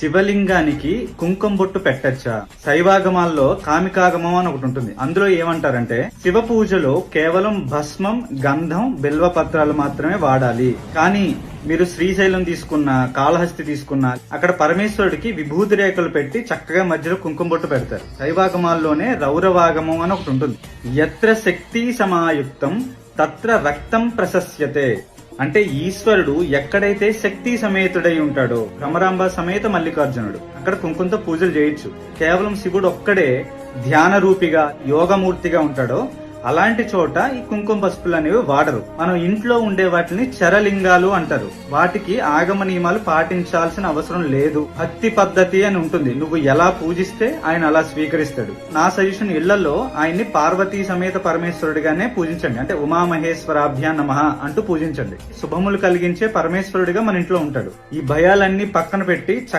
శివలింగానికి కుంకుమ బొట్టు పెట్టచ్చా? శైవాగమాల్లో కామికాగమం అని ఒకటి ఉంటుంది. అందులో ఏమంటారంటే శివ పూజలో కేవలం భస్మం గంధం బిల్వ పత్రాలు మాత్రమే వాడాలి. కానీ మీరు శ్రీశైలం తీసుకున్న కాళహస్తి తీసుకున్న అక్కడ పరమేశ్వరుడికి విభూతి రేఖలు పెట్టి చక్కగా మధ్యలో కుంకుమ బొట్టు పెడతారు. శైవాగమాల్లోనే రౌరవాగమం అని ఒకటి ఉంటుంది. ఎత్ర శక్తి సమాయుక్తం తత్ర రక్తం ప్రశస్యతే. అంటే ఈశ్వరుడు ఎక్కడైతే శక్తి సమేతుడై ఉంటాడో భ్రమరాంబ సమేత మల్లికార్జునుడు అక్కడ కుంకుమతో పూజలు చేయొచ్చు. కేవలం శివుడు ఒక్కడే ధ్యాన రూపిగా యోగమూర్తిగా ఉంటాడో అలాంటి చోట ఈ కుంకుమ పసుపులు అనేవి వాడరు. మనం ఇంట్లో ఉండే వాటిని చరలింగాలు అంటారు. వాటికి ఆగమ నియమాలు పాటించాల్సిన అవసరం లేదు. భక్తి పద్ధతి అని ఉంటుంది. నువ్వు ఎలా పూజిస్తే ఆయన అలా స్వీకరిస్తాడు. నా సజెషన్ ఇళ్ళలో ఆయన్ని పార్వతీ సమేత పరమేశ్వరుడిగానే పూజించండి. అంటే ఉమామహేశ్వరాభ్యా నమ అంటూ పూజించండి. శుభములు కలిగించే పరమేశ్వరుడిగా మన ఇంట్లో ఉంటాడు. ఈ భయాలన్నీ పక్కన పెట్టి చక్క